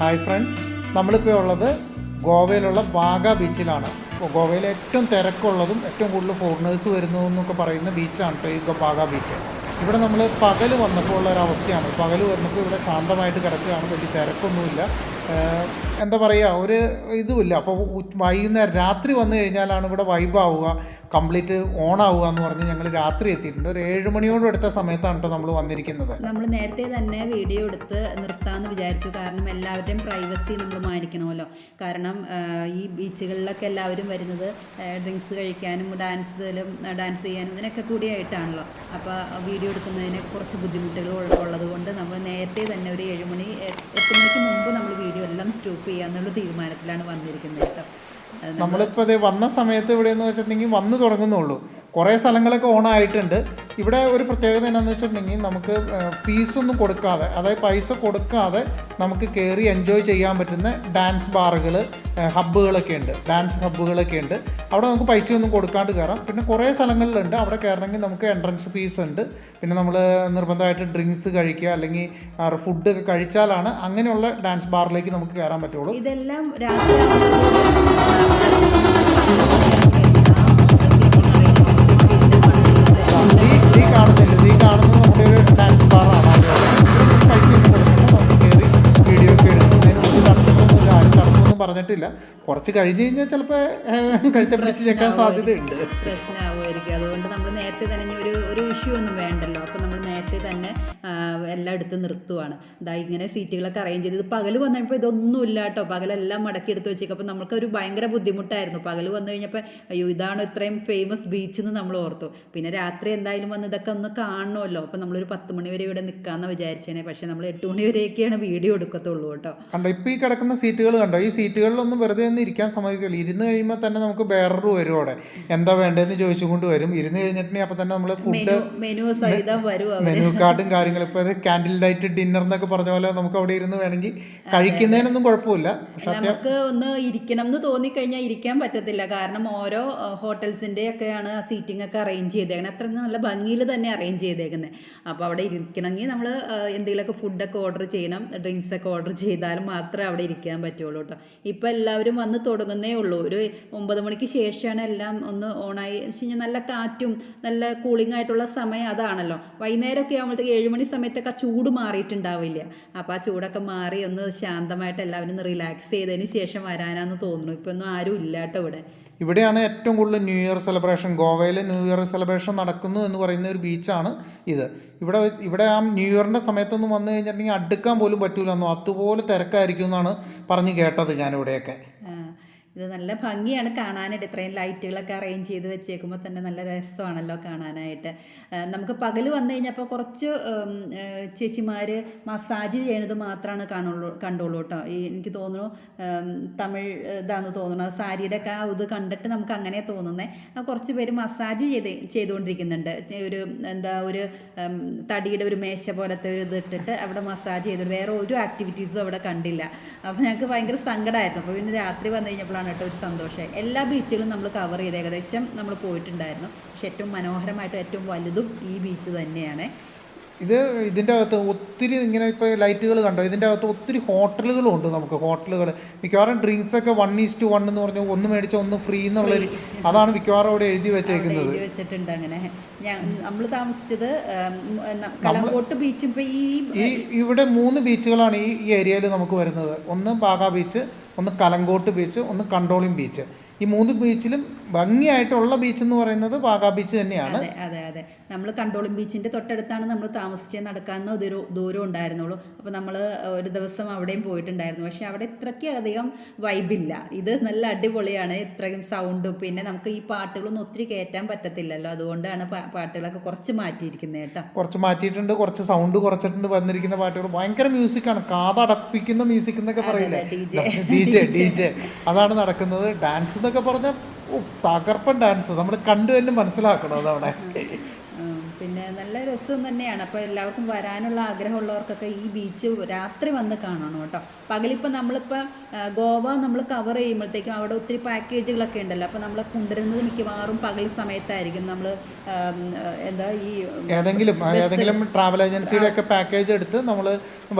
Hi friends നമ്മളിപ്പോൾ ഉള്ളത് ഗോവയിലുള്ള വാഗ ബീച്ചിലാണ്. ഗോവയിലെ ഏറ്റവും തിരക്കുള്ളതും ഏറ്റവും കൂടുതൽ ഫോറിനേഴ്സ് വരുന്നു എന്നൊക്കെ പറയുന്ന ബീച്ചാണ് ഈ വാഗ ബീച്ച്. ഇവിടെ നമ്മൾ പകൽ വന്നപ്പോൾ ഉള്ള ഒരു അവസ്ഥയാണ് പകൽ വന്നപ്പോൾ ഇവിടെ ശാന്തമായിട്ട് കിടക്കുകയാണ്. വലിയ തിരക്കൊന്നുമില്ല. എന്താ പറയുക ഒരു ഇതുമില്ല. അപ്പോൾ വൈകുന്നേരം രാത്രി വന്നു കഴിഞ്ഞാലാണ് ഇവിടെ വൈബാവുക കംപ്ലീറ്റ് ഓൺ ആവുക എന്ന് പറഞ്ഞ് ഞങ്ങൾ രാത്രി എത്തിയിട്ടുണ്ട്. ഒരു ഏഴ് മണിയോട് എടുത്ത സമയത്താണ് കേട്ടോ നമ്മൾ വന്നിരിക്കുന്നത്. നമ്മൾ നേരത്തെ തന്നെ വീഡിയോ എടുത്ത് നിർത്താമെന്ന് വിചാരിച്ചു. കാരണം എല്ലാവരുടെയും പ്രൈവസി നമ്മൾ മാനിക്കണമല്ലോ. കാരണം ഈ ബീച്ചുകളിലൊക്കെ എല്ലാവരും വരുന്നത് ഡ്രിങ്ക്സ് കഴിക്കാനും ഡാൻസിലും ഡാൻസ് ചെയ്യാനും ഇതിനൊക്കെ കൂടിയായിട്ടാണല്ലോ. അപ്പോൾ വീഡിയോ എടുക്കുന്നതിന് കുറച്ച് ബുദ്ധിമുട്ടുകൾ ഉള്ളതുകൊണ്ട് ഉള്ളത് കൊണ്ട് നമ്മൾ നേരത്തെ തന്നെ ഒരു ഏഴുമണി എട്ട് മണിക്ക് മുമ്പ് നമ്മൾ വീഡിയോ എല്ലാം സ്റ്റോപ്പ് ചെയ്യാന്നുള്ള തീരുമാനത്തിലാണ് വന്നിരിക്കുന്നത്. കേട്ടോ നമ്മളിപ്പോൾ ഇത് വന്ന സമയത്ത് ഇവിടെ എന്ന് വെച്ചിട്ടുണ്ടെങ്കിൽ വന്ന് തുടങ്ങുന്നുള്ളൂ. കുറേ സ്ഥലങ്ങളൊക്കെ ഓൺ ആയിട്ടുണ്ട് ഇവിടെ ഒരു പ്രത്യേകത എന്നാന്ന് വെച്ചിട്ടുണ്ടെങ്കിൽ നമുക്ക് ഫീസൊന്നും കൊടുക്കാതെ അതായത് പൈസ കൊടുക്കാതെ നമുക്ക് കയറി എൻജോയ് ചെയ്യാൻ പറ്റുന്ന ഡാൻസ് ബാറുകൾ ഹബ്ബുകളൊക്കെ ഉണ്ട്. ഡാൻസ് ഹബ്ബുകളൊക്കെ ഉണ്ട്. അവിടെ നമുക്ക് പൈസയൊന്നും കൊടുക്കാണ്ട് കയറാം പിന്നെ കുറേ സ്ഥലങ്ങളിലുണ്ട്. അവിടെ കയറണമെങ്കിൽ നമുക്ക് എൻട്രൻസ് ഫീസ് ഉണ്ട്. പിന്നെ നമ്മൾ നിർബന്ധമായിട്ട് ഡ്രിങ്ക്സ് കഴിക്കുക അല്ലെങ്കിൽ ഫുഡ് ഒക്കെ കഴിച്ചാലാണ് അങ്ങനെയുള്ള ഡാൻസ് ബാറിലേക്ക് നമുക്ക് കയറാൻ പറ്റുള്ളൂ. ഇതെല്ലാം പറഞ്ഞിട്ടില്ല. കുറച്ച് കഴിഞ്ഞ് കഴിഞ്ഞാൽ ചിലപ്പോൾ കഴുത്തെ പിടിച്ച് ചെക്കാൻ സാധ്യതയുണ്ട്. പ്രശ്നമാവുമായിരിക്കും. അതുകൊണ്ട് നമ്മൾ നേരത്തെ തന്നെ ഒരു ഒരു ഇഷ്യൂ ഒന്നും വേണ്ടല്ലോ. അപ്പോൾ നമ്മൾ നേരത്തെ തന്നെ എല്ലാം എടുത്ത് നിർത്തുവാണ്. ഇതാ ഇങ്ങനെ സീറ്റുകളൊക്കെ അറേഞ്ച് ചെയ്ത് പകൽ വന്നപ്പോൾ ഇതൊന്നും ഇല്ല കേട്ടോ. പകലെല്ലാം മടക്കി എടുത്ത് വെച്ചേക്കും. അപ്പോൾ നമുക്കൊരു ഭയങ്കര ബുദ്ധിമുട്ടായിരുന്നു. പകൽ വന്നു കഴിഞ്ഞപ്പോൾ അയ്യോ ഇതാണ് ഇത്രയും ഫേമസ് ബീച്ച് എന്ന് നമ്മൾ ഓർത്തു. പിന്നെ രാത്രി എന്തായാലും വന്ന് ഇതൊക്കെ ഒന്ന് കാണണമല്ലോ. അപ്പോൾ നമ്മളൊരു പത്ത് മണി വരെ ഇവിടെ നിൽക്കാമെന്ന് വിചാരിച്ചേനെ. പക്ഷേ നമ്മൾ എട്ട് മണി വരെയൊക്കെയാണ് വീഡിയോ എടുക്കത്തുള്ളൂ കേട്ടോ. കണ്ടോ ഇപ്പോൾ ഈ കിടക്കുന്ന സീറ്റുകൾ കണ്ടോ? ഈ സീറ്റുകളിലൊന്നും വെറുതെ ഒന്നും ഇരിക്കാൻ സമ്മതിക്കില്ല ഇരുന്ന് കഴിയുമ്പോൾ തന്നെ നമുക്ക് വേറൊരു വരും അവിടെ. എന്താ വേണ്ടതെന്ന് ചോദിച്ചുകൊണ്ട് വരും. ഇരുന്ന് കഴിഞ്ഞിട്ടുണ്ടെങ്കിൽ അപ്പോൾ തന്നെ നമ്മൾ ഫുഡ് മെനു സഹിതം വരും മെനു കാർഡും കാര്യങ്ങളും ഇപ്പോൾ ഒരു ക്യാൻഡിൽ ലൈറ്റ് ഡിന്നർ എന്നൊക്കെ പറഞ്ഞ പോലെ നമുക്ക് അവിടെ ഇരുന്ന് വേണമെങ്കിൽ കഴിക്കുന്നതിനൊന്നും കുഴപ്പമില്ല. പക്ഷെ നമുക്ക് ഒന്ന് ഇരിക്കണം എന്ന് തോന്നി കഴിഞ്ഞാൽ ഇരിക്കാൻ പറ്റത്തില്ല. കാരണം ഓരോ ഹോട്ടൽസിന്റെ ഒക്കെയാണ് സീറ്റിംഗ് ഒക്കെ അറേഞ്ച് ചെയ്തേക്കുന്നത് അത്ര നല്ല ഭംഗിയിൽ തന്നെ അറേഞ്ച് ചെയ്തേക്കുന്നത് അപ്പോൾ അവിടെ ഇരിക്കണമെങ്കിൽ നമ്മൾ എന്തെങ്കിലുമൊക്കെ ഫുഡൊക്കെ ഓർഡർ ചെയ്യണം. ഡ്രിങ്ക്സ് ഒക്കെ ഓർഡർ ചെയ്താൽ മാത്രമേ അവിടെ ഇരിക്കാൻ പറ്റുള്ളൂ കേട്ടോ. ഇപ്പോൾ എല്ലാവരും വന്ന് തുടങ്ങുന്നേ ഉള്ളൂ. ഒരു ഒമ്പത് മണിക്ക് ശേഷമാണ് എല്ലാം ഒന്ന് ഓണായി വെച്ച് കഴിഞ്ഞാൽ നല്ല കാറ്റും നല്ല കൂളിംഗ് ആയിട്ടുള്ള സമയം അതാണല്ലോ. വൈകുന്നേരമൊക്കെ ആകുമ്പോഴത്തേക്ക് ഏഴ് മണി സമയത്തൊക്കെ ആ ചൂട് മാറിയിട്ടുണ്ടാവില്ല. അപ്പോൾ ആ ചൂടൊക്കെ മാറി ഒന്ന് ശാന്തമായിട്ട് എല്ലാവരും ഒന്ന് റിലാക്സ് ചെയ്തതിന് ശേഷം വരാനാന്ന് തോന്നുന്നു. ഇപ്പോൾ ഒന്നും ആരും ഇല്ല കേട്ടോ ഇവിടെ. ഇവിടെയാണ് ഏറ്റവും കൂടുതൽ ന്യൂ ഇയർ സെലിബ്രേഷൻ ഗോവയിൽ ന്യൂ ഇയർ സെലിബ്രേഷൻ നടക്കുന്നു എന്ന് പറയുന്ന ഒരു ബീച്ചാണ് ഇത്. ഇവിടെ ഇവിടെ ആ ന്യൂ ഇയറിന്റെ സമയത്തൊന്നും വന്നു കഴിഞ്ഞിട്ടുണ്ടെങ്കിൽ അടുക്കാൻ പോലും പറ്റൂലെന്നോ? അതുപോലെ തിരക്കായിരിക്കും എന്നാണ് പറഞ്ഞു കേട്ടത് ഞാനിവിടെയൊക്കെ. ഇത് നല്ല ഭംഗിയാണ് കാണാനായിട്ട്. ഇത്രയും ലൈറ്റുകളൊക്കെ അറേഞ്ച് ചെയ്ത് വെച്ചേക്കുമ്പോൾ തന്നെ നല്ല രസമാണല്ലോ കാണാനായിട്ട്. നമുക്ക് പകൽ വന്നു കഴിഞ്ഞപ്പോൾ കുറച്ച് ചേച്ചിമാർ മസാജ് ചെയ്യണത് മാത്രമാണ് കാണുള്ളൂ കണ്ടുള്ളൂ കേട്ടോ ഈ എനിക്ക് തോന്നുന്നു തമിഴ് ഇതാന്ന് തോന്നുന്നു. സാരിയുടെ ഒക്കെ ആ ഇത് കണ്ടിട്ട് നമുക്ക് അങ്ങനെ തോന്നുന്നത് കുറച്ച് പേര് മസാജ് ചെയ്ത് ചെയ്തുകൊണ്ടിരിക്കുന്നുണ്ട് ഒരു എന്താ ഒരു തടിയുടെ ഒരു മേശ പോലത്തെ ഒരു ഇത് ഇട്ടിട്ട് അവിടെ മസാജ് ചെയ്തിട്ട് വേറെ ഒരു ആക്ടിവിറ്റീസും അവിടെ കണ്ടില്ല. അപ്പോൾ ഞങ്ങൾക്ക് ഭയങ്കര സങ്കടമായിരുന്നു അപ്പോൾ പിന്നെ രാത്രി വന്നു കഴിഞ്ഞപ്പോഴാണ് കേട്ടോ ഒരു സന്തോഷമായി എല്ലാ ബീച്ചുകളും നമ്മൾ കവർ ചെയ്ത് ഏകദേശം നമ്മൾ പോയിട്ടുണ്ടായിരുന്നു. പക്ഷെ ഏറ്റവും മനോഹരമായിട്ട് ഏറ്റവും വലുതും ഈ ബീച്ച് തന്നെയാണ്. ഇത് ഇതിന്റെ അകത്ത് ഒത്തിരി ഇങ്ങനെ ഇപ്പോൾ ലൈറ്റുകൾ കണ്ടോ? ഇതിന്റെ അകത്ത് ഒത്തിരി ഹോട്ടലുകളും ഉണ്ട് നമുക്ക്. ഹോട്ടലുകൾ മിക്കവാറും ഡ്രിങ്ക്സ് ഒക്കെ വൺ ഈസ് ടു വൺ എന്ന് പറഞ്ഞു ഒന്ന് മേടിച്ച ഒന്ന് ഫ്രീ എന്നുള്ളതിൽ അതാണ് മിക്കവാറും അവിടെ എഴുതി വെച്ചേക്കുന്നത്. എഴുതി വെച്ചിട്ടുണ്ട് അങ്ങനെ. നമ്മൾ താമസിച്ചത് കലങ്കോട്ട് ബീച്ചും ഇപ്പൊ ഈ ഈ ഇവിടെ മൂന്ന് ബീച്ചുകളാണ് ഈ ഈ ഏരിയയിൽ നമുക്ക് വരുന്നത്. ഒന്ന് ബാഗ ബീച്ച് ഒന്ന് കലങ്കോട്ട് ബീച്ച് ഒന്ന് കണ്ടോളിം ബീച്ച് ഈ മൂന്ന് ബീച്ചിലും ഭംഗിയായിട്ടുള്ള ബീച്ച് എന്ന് പറയുന്നത് വാഗാ ബീച്ച് തന്നെയാണ്. അതെ അതെ. നമ്മൾ കണ്ടോളം. ബീച്ചിന്റെ തൊട്ടടുത്താണ് നമ്മൾ താമസിച്ച് നടക്കാവുന്ന ദൂരം ദൂരം ഉണ്ടായിരുന്നുള്ളൂ. അപ്പോൾ നമ്മൾ ഒരു ദിവസം അവിടെയും പോയിട്ടുണ്ടായിരുന്നു. പക്ഷേ അവിടെ ഇത്രയ്ക്ക് അധികം വൈബില്ല. ഇത് നല്ല അടിപൊളിയാണ് ഇത്രയും സൗണ്ടും പിന്നെ നമുക്ക് ഈ പാട്ടുകളൊന്നും ഒത്തിരി കയറ്റാൻ പറ്റത്തില്ലല്ലോ. അതുകൊണ്ടാണ് പാട്ടുകളൊക്കെ കുറച്ച് മാറ്റിയിരിക്കുന്നത് കേട്ടോ. കുറച്ച് മാറ്റിയിട്ടുണ്ട്. കുറച്ച് സൗണ്ട് കുറച്ചിട്ടുണ്ട്. വന്നിരിക്കുന്ന പാട്ടുകൾ. ഭയങ്കര മ്യൂസിക്കാണ്. കാതടപ്പിക്കുന്ന മ്യൂസിക് എന്നൊക്കെ പറയില്ലേ. D J. ഡി ജെ അതാണ് നടക്കുന്നത്. ഡാൻസ് എന്നൊക്കെ പറഞ്ഞാൽ തകർപ്പൻ ഡാൻസ്. നമ്മൾ കണ്ടു തന്നെ മനസ്സിലാക്കണം അതവിടെ പിന്നെ നല്ല രസം തന്നെയാണ്. അപ്പോൾ എല്ലാവർക്കും വരാനുള്ള ആഗ്രഹമുള്ളവർക്കൊക്കെ ഈ ബീച്ച് രാത്രി വന്ന് കാണണം കേട്ടോ. പകലിപ്പോൾ നമ്മളിപ്പോൾ ഗോവ നമ്മൾ കവർ ചെയ്യുമ്പോഴത്തേക്കും അവിടെ ഒത്തിരി പാക്കേജുകളൊക്കെ ഉണ്ടല്ലോ. അപ്പോൾ നമ്മൾ കൊണ്ടുവരുന്നത് മിക്കവാറും പകൽ സമയത്തായിരിക്കും നമ്മൾ എന്താ ഈ ഏതെങ്കിലും ഏതെങ്കിലും ട്രാവൽ ഏജൻസിയുടെ ഒക്കെ പാക്കേജ് എടുത്ത് നമ്മൾ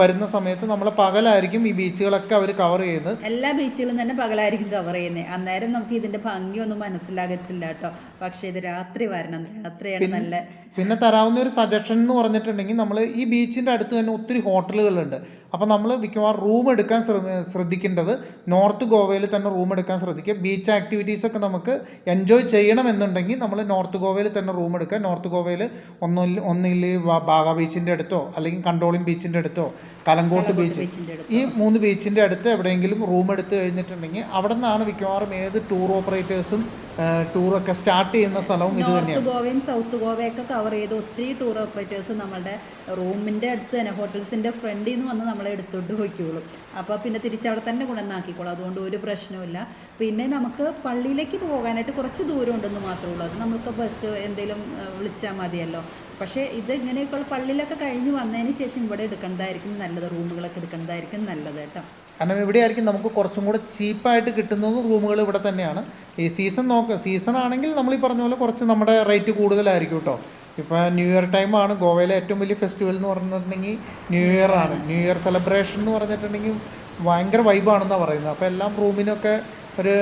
വരുന്ന സമയത്ത് നമ്മൾ പകലായിരിക്കും ഈ ബീച്ചുകളൊക്കെ അവർ കവർ ചെയ്യുന്നത്. എല്ലാ ബീച്ചുകളും തന്നെ പകലായിരിക്കും കവർ ചെയ്യുന്നത് അന്നേരം നമുക്ക് ഇതിന്റെ ഭംഗിയൊന്നും മനസ്സിലാകത്തില്ല കേട്ടോ. പക്ഷേ ഇത് രാത്രി വരണം. രാത്രിയാണ് നല്ല പിന്നെ തരാവുന്ന ഒരു സജഷൻ എന്ന് പറഞ്ഞിട്ടുണ്ടെങ്കിൽ നമ്മൾ ഈ ബീച്ചിന്റെ അടുത്ത് തന്നെ ഒത്തിരി ഹോട്ടലുകളുണ്ട് അപ്പോൾ നമ്മൾ മിക്കവാറും റൂം എടുക്കാൻ ശ്ര- ശ്രദ്ധിക്കേണ്ടത് നോർത്ത് ഗോവയിൽ തന്നെ റൂം എടുക്കാൻ ശ്രദ്ധിക്കുക. ബീച്ച് ആക്ടിവിറ്റീസ് ഒക്കെ നമുക്ക് എൻജോയ് ചെയ്യണമെന്നുണ്ടെങ്കിൽ നമ്മൾ നോർത്ത് ഗോവയിൽ തന്നെ റൂം എടുക്കുക. നോർത്ത് ഗോവയിൽ ഒന്നിൽ ഒന്നിൽ ബാഗ ബീച്ചിന്റെ അടുത്തോ അല്ലെങ്കിൽ കണ്ടോളിം ബീച്ചിന്റെ അടുത്തോ കലങ്കോട്ട് ബീച്ച് ഈ മൂന്ന് ബീച്ചിന്റെ അടുത്ത് എവിടെയെങ്കിലും റൂം എടുത്ത് കഴിഞ്ഞിട്ടുണ്ടെങ്കിൽ അവിടെ നിന്നാണ് മിക്കവാറും ഏത് ടൂർ ഓപ്പറേറ്റേഴ്സും ടൂറൊക്കെ സ്റ്റാർട്ട് ചെയ്യുന്ന സ്ഥലവും ഇത് തന്നെയാണ്. ഗോവയും സൗത്ത് ഗോവയൊക്കെ കവർ ചെയ്ത് ഒത്തിരി ടൂർ ഓപ്പറേറ്റേഴ്സ് നമ്മുടെ റൂമിന്റെ അടുത്ത് തന്നെ ഹോട്ടൽസിന്റെ ഫ്രണ്ടിൽ നിന്ന് വന്ന് നമ്മളെ എടുത്തോണ്ട് പോയിക്കോളും. അപ്പോൾ പിന്നെ തിരിച്ചവിടെ തന്നെ കൊണ്ടുവന്നാക്കിക്കോളും. അതുകൊണ്ട് ഒരു പ്രശ്നവുമില്ല. പിന്നെ നമുക്ക് പള്ളിയിലേക്ക് പോകാനായിട്ട് കുറച്ച് ദൂരം ഉണ്ടെന്ന് മാത്രമേ ഉള്ളൂ. അത് നമുക്ക് ബസ് എന്തെങ്കിലും വിളിച്ചാൽ മതിയല്ലോ. പക്ഷേ ഇത് ഇങ്ങനെയൊക്കെയുള്ള പള്ളിയിലൊക്കെ കഴിഞ്ഞ് വന്നതിന് ശേഷം ഇവിടെ എടുക്കേണ്ടതായിരിക്കും നല്ലത്. റൂമുകളൊക്കെ എടുക്കേണ്ടതായിരിക്കും നല്ലത് കേട്ടോ. കാരണം ഇവിടെ ആയിരിക്കും നമുക്ക് കുറച്ചും കൂടെ ചീപ്പായിട്ട് കിട്ടുന്നത് റൂമുകൾ ഇവിടെ തന്നെയാണ്. ഈ സീസൺ നോക്കുക സീസൺ ആണെങ്കിൽ നമ്മൾ ഈ പറഞ്ഞ പോലെ കുറച്ച് നമ്മുടെ റേറ്റ് കൂടുതലായിരിക്കും കേട്ടോ. ഇപ്പോൾ ന്യൂ ഇയർ ടൈമാണ് ഗോവയിലെ ഏറ്റവും വലിയ ഫെസ്റ്റിവൽ എന്ന് പറഞ്ഞിട്ടുണ്ടെങ്കിൽ ന്യൂ ഇയർ ആണ്. ന്യൂ ഇയർ സെലിബ്രേഷൻ എന്ന് പറഞ്ഞിട്ടുണ്ടെങ്കിൽ ഭയങ്കര വൈബാണെന്നാണ് പറയുന്നത്. അപ്പോൾ എല്ലാം റൂമിനൊക്കെ ഒരു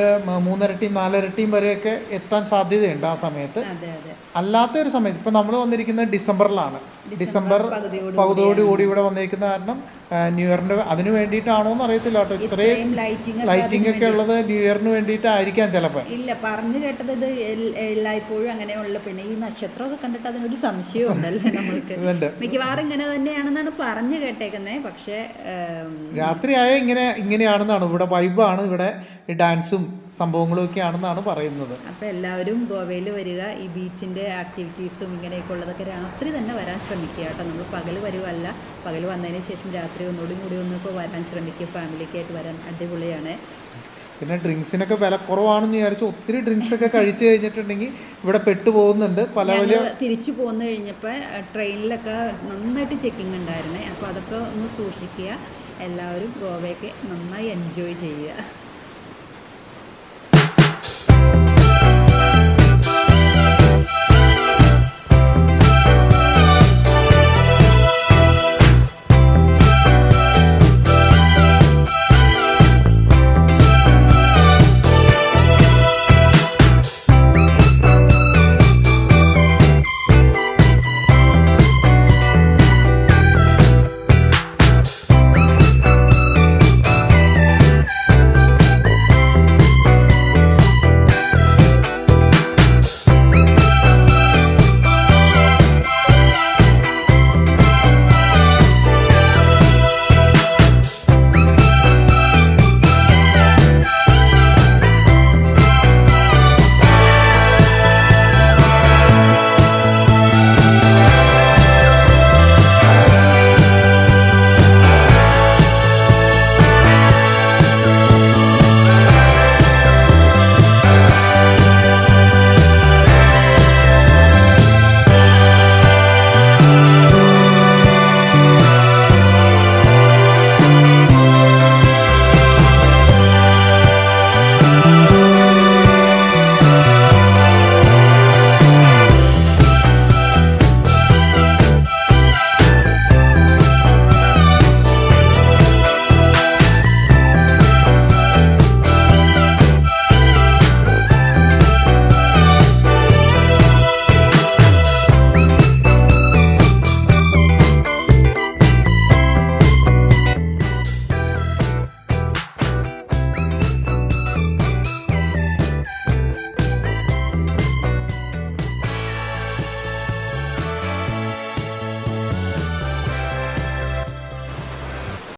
മൂന്നരട്ടിയും നാലിരട്ടിയും വരെയൊക്കെ എത്താൻ സാധ്യതയുണ്ട് ആ സമയത്ത്. അല്ലാത്ത ഒരു സമയത്ത് ഇപ്പം നമ്മൾ വന്നിരിക്കുന്നത് ഡിസംബറിലാണ് ഡിസംബർ പകുതിയോട് പകുതിയോട് കൂടി ഇവിടെ വന്നിരിക്കുന്ന കാരണം ന്യൂ ഇയറിന്റെ അതിന് വേണ്ടിയിട്ടാണോ എന്ന് അറിയത്തില്ല കേട്ടോ. ഇത്രയും ലൈറ്റിംഗ് ഒക്കെ ഉള്ളത് ന്യൂ ഇയറിന് വേണ്ടിയിട്ടായിരിക്കാം ചിലപ്പോൾ ഇല്ല പറഞ്ഞു കേട്ടത് ഇത് എല്ലായ്പ്പോഴും അങ്ങനെയുള്ള പിന്നെ ഈ നക്ഷത്രമൊക്കെ കണ്ടിട്ട് അതിനൊരു സംശയം ഉണ്ടല്ലേ നമ്മൾക്ക്. മിക്കവാറും ഇങ്ങനെ തന്നെയാണെന്നാണ് പറഞ്ഞു കേട്ടേക്കുന്നത് പക്ഷേ രാത്രി രാത്രിയായ ഇങ്ങനെ ഇങ്ങനെയാണെന്നാണ് ഇവിടെ വൈബാണ് ഇവിടെ ഡാൻസും സംഭവങ്ങളും ഒക്കെ ആണെന്നാണ് പറയുന്നത്. അപ്പോൾ എല്ലാവരും ഗോവയിൽ വരിക ഈ ബീച്ചിന്റെ ആക്ടിവിറ്റീസും ഇങ്ങനെയൊക്കെ ഉള്ളതൊക്കെ രാത്രി തന്നെ വരാൻ ശ്രമിക്കുക കേട്ടോ. നമ്മൾ പകൽ വരുവല്ല. പകൽ വന്നതിന് ശേഷം രാത്രി ഒന്നുകൂടി കൂടി ഒന്നൊക്കെ വരാൻ ശ്രമിക്കുക ഫാമിലിക്കായിട്ട് വരാൻ അടിപൊളിയാണ്. പിന്നെ ഡ്രിങ്ക്സിനൊക്കെ വില കുറവാണെന്ന് വിചാരിച്ച് ഒത്തിരി ഡ്രിങ്ക്സ് ഒക്കെ കഴിച്ചു കഴിഞ്ഞിട്ടുണ്ടെങ്കിൽ ഇവിടെ പെട്ടു പോകുന്നുണ്ട് പല വലിയ തിരിച്ചു പോന്നു കഴിഞ്ഞപ്പോൾ ട്രെയിനിലൊക്കെ നന്നായിട്ട് ചെക്കിംഗ് ഉണ്ടായിരുന്നേ. അപ്പോൾ അതൊക്കെ ഒന്ന് സൂക്ഷിക്കുക. എല്ലാവരും ഗോവയൊക്കെ നന്നായി എൻജോയ് ചെയ്യുക.